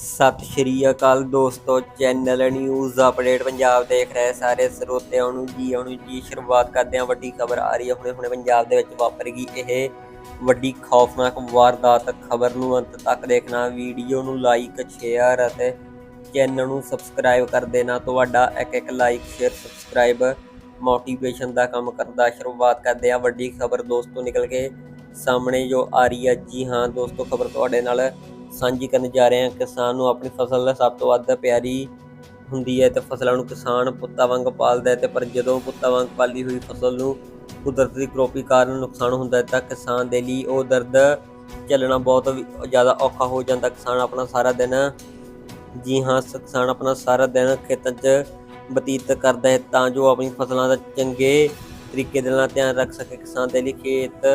ਸਤਿ ਸ਼੍ਰੀ ਅਕਾਲ ਦੋਸਤੋ, channel news update Punjab ਦੇਖ ਰਹੇ ਸਾਰੇ ਸਰੋਤਿਆਂ ਨੂੰ ਜੀ ਆਉਣ ਜੀ, ਸ਼ੁਰੂਆਤ ਕਰਦੇ ਹਾਂ ਵੱਡੀ ਖਬਰ ਆ ਰਹੀ ਹੈ। ਹੁਣੇ ਹੁਣੇ ਪੰਜਾਬ ਦੇ ਵਿੱਚ ਵਾਪਰ ਗਈ ਇਹ ਵੱਡੀ ਖੌਫਨਾਕ ਵਾਰਦਾਤ। ਖਬਰ ਨੂੰ ਅੰਤ ਤੱਕ ਦੇਖਣਾ, ਵੀਡੀਓ ਨੂੰ ਲਾਈਕ ਸ਼ੇਅਰ ਅਤੇ ਚੈਨਲ ਨੂੰ ਸਬਸਕ੍ਰਾਈਬ ਕਰ ਦੇਣਾ। ਤੁਹਾਡਾ ਇੱਕ ਇੱਕ ਲਾਈਕ ਸ਼ੇਅਰ ਸਬਸਕ੍ਰਾਈਬ ਮੋਟੀਵੇਸ਼ਨ ਦਾ ਕੰਮ ਕਰਦਾ ਸ਼ੁਰੂਆਤ ਕਰਦੇ ਹਾਂ। ਵੱਡੀ ਖਬਰ ਦੋਸਤੋ ਨਿਕਲ ਕੇ ਸਾਹਮਣੇ ਜੋ ਆ ਰਹੀ ਹੈ। ਜੀ ਹਾਂ ਦੋਸਤੋ, ਖਬਰ ਤੁਹਾਡੇ ਨਾਲ ਸਾਂਝੀ ਕਰਨ ਜਾ ਰਹੇ ਹਾਂ। ਕਿਸਾਨ ਨੂੰ ਆਪਣੀ ਫਸਲ ਸਭ ਤੋਂ ਵੱਧ ਪਿਆਰੀ ਹੁੰਦੀ ਹੈ ਤੇ ਫਸਲਾਂ ਨੂੰ ਕਿਸਾਨ ਪੁੱਤਾਂ ਵਾਂਗ ਪਾਲਦਾ ਹੈ ਤੇ ਪਰ ਜਦੋਂ ਪੁੱਤਾਂ ਵਾਂਗ ਪਾਲੀ ਹੋਈ ਫਸਲ ਨੂੰ ਕੁਦਰਤ ਦੀ ਕਰੋਪੀ ਕਾਰਨ ਨੁਕਸਾਨ ਹੁੰਦਾ ਹੈ ਤਾਂ ਕਿਸਾਨ ਦੇ ਲਈ ਉਹ ਦਰਦ ਝੱਲਣਾ ਬਹੁਤ ਜ਼ਿਆਦਾ ਔਖਾ ਹੋ ਜਾਂਦਾ। ਕਿਸਾਨ ਆਪਣਾ ਸਾਰਾ ਦਿਨ, ਜੀ ਹਾਂ ਕਿਸਾਨ ਆਪਣਾ ਸਾਰਾ ਦਿਨ ਖੇਤਾਂ 'ਚ ਬਤੀਤ ਕਰਦਾ ਹੈ ਤਾਂ ਜੋ ਆਪਣੀ ਫਸਲਾਂ ਦਾ ਚੰਗੇ ਤਰੀਕੇ ਦੇ ਨਾਲ ਧਿਆਨ ਰੱਖ ਸਕੇ। ਕਿਸਾਨ ਦੇ ਲਈ ਖੇਤ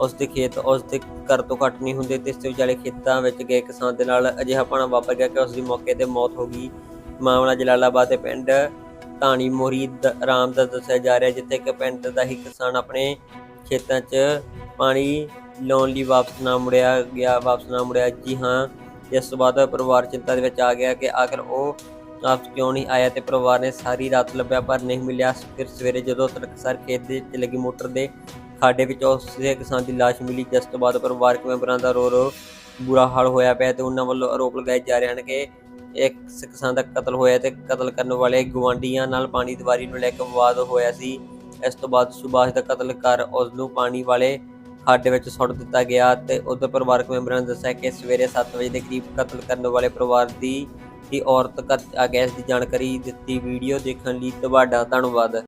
ਉਸ ਦੇ ਖੇਤ ਉਸ ਦੇ ਘਰ ਤੋਂ ਘੱਟ ਨਹੀਂ ਹੁੰਦੇ, ਤੇ ਇਸ ਦੇ ਵਿਚਾਲੇ ਖੇਤਾਂ ਵਿੱਚ ਗਏ ਕਿਸਾਨ ਦੇ ਨਾਲ ਅਜਿਹਾ ਪਾਣਾ ਵਾਪਰ ਗਿਆ ਕਿ ਉਸ ਦੀ ਮੌਕੇ ਤੇ ਮੌਤ ਹੋ ਗਈ। ਮਾਮਲਾ ਜਲਾਲਾਬਾਦ ਦੇ ਪਿੰਡ ਧਾਣੀ ਮੋਰੀ ਦ- ਰਾਮ ਦਾ ਦੱਸਿਆ ਜਾ ਰਿਹਾ, ਜਿੱਥੇ ਕਿ ਪਿੰਡ ਦਾ ਹੀ ਕਿਸਾਨ ਆਪਣੇ ਖੇਤਾਂ 'ਚ ਪਾਣੀ ਲਾਉਣ ਲਈ ਵਾਪਸ ਨਾ ਮੁੜਿਆ ਗਿਆ, ਵਾਪਸ ਨਾ ਮੁੜਿਆ। ਜੀ ਹਾਂ ਜਿਸ ਤੋਂ ਬਾਅਦ ਪਰਿਵਾਰ ਚਿੰਤਾ ਦੇ ਵਿੱਚ ਆ ਗਿਆ ਕਿ ਆਖਰ ਉਹ ਵਾਪਸ ਕਿਉਂ ਨਹੀਂ ਆਇਆ ਤੇ ਪਰਿਵਾਰ ਨੇ ਸਾਰੀ ਰਾਤ ਲੱਭਿਆ ਪਰ ਨਹੀਂ ਮਿਲਿਆ। ਫਿਰ ਸਵੇਰੇ ਜਦੋਂ ਤੜਕਸਾਰ ਖੇਤ ਦੇ ਲੱਗੀ ਮੋਟਰ ਦੇ ਖਾਡੇ ਵਿੱਚ ਉਸੇ ਕਿਸਾਨ ਦੀ ਲਾਸ਼ ਮਿਲੀ। ਜਿਸ ਤੋਂ ਬਾਅਦ ਪਰਿਵਾਰਕ ਮੈਂਬਰਾਂ ਦਾ ਰੋ ਰੋ ਬੁਰਾ ਹਾਲ ਹੋਇਆ ਪਿਆ ਤੇ ਉਹਨਾਂ ਵੱਲੋਂ ਆਰੋਪ ਲਗਾਏ ਜਾ ਰਹੇ ਹਨ ਕਿ ਇੱਕ ਕਿਸਾਨ ਦਾ ਕਤਲ ਹੋਇਆ ਤੇ ਕਤਲ ਕਰਨ ਵਾਲੇ ਗਵਾਂਡੀਆਂ ਨਾਲ ਪਾਣੀ ਦੀਵਾਰੀ ਨੂੰ ਲੈ ਕੇ ਵਿਵਾਦ ਹੋਇਆ ਸੀ। ਇਸ ਤੋਂ ਬਾਅਦ ਸੁਭਾਸ਼ ਦਾ ਕਤਲ ਕਰ ਉਸ ਨੂੰ ਪਾਣੀ ਵਾਲੇ ਖਾਡੇ ਵਿੱਚ ਸੁੱਟ ਦਿੱਤਾ ਗਿਆ ਤੇ ਉਧਰ ਪਰਿਵਾਰਕ ਮੈਂਬਰਾਂ ਨੇ ਦੱਸਿਆ ਕਿ ਸਵੇਰੇ 7 ਵਜੇ ਦੇ ਕਰੀਬ ਕਤਲ ਕਰਨ ਵਾਲੇ ਪਰਿਵਾਰ ਦੀ ਦੀ ਔਰਤ ਘਰ ਆ ਗਿਆ। ਇਸ ਦੀ ਜਾਣਕਾਰੀ ਦਿੱਤੀ ਵੀਡੀਓ ਦੇਖਣ ਲਈ ਤੁਹਾਡਾ ਧੰਨਵਾਦ।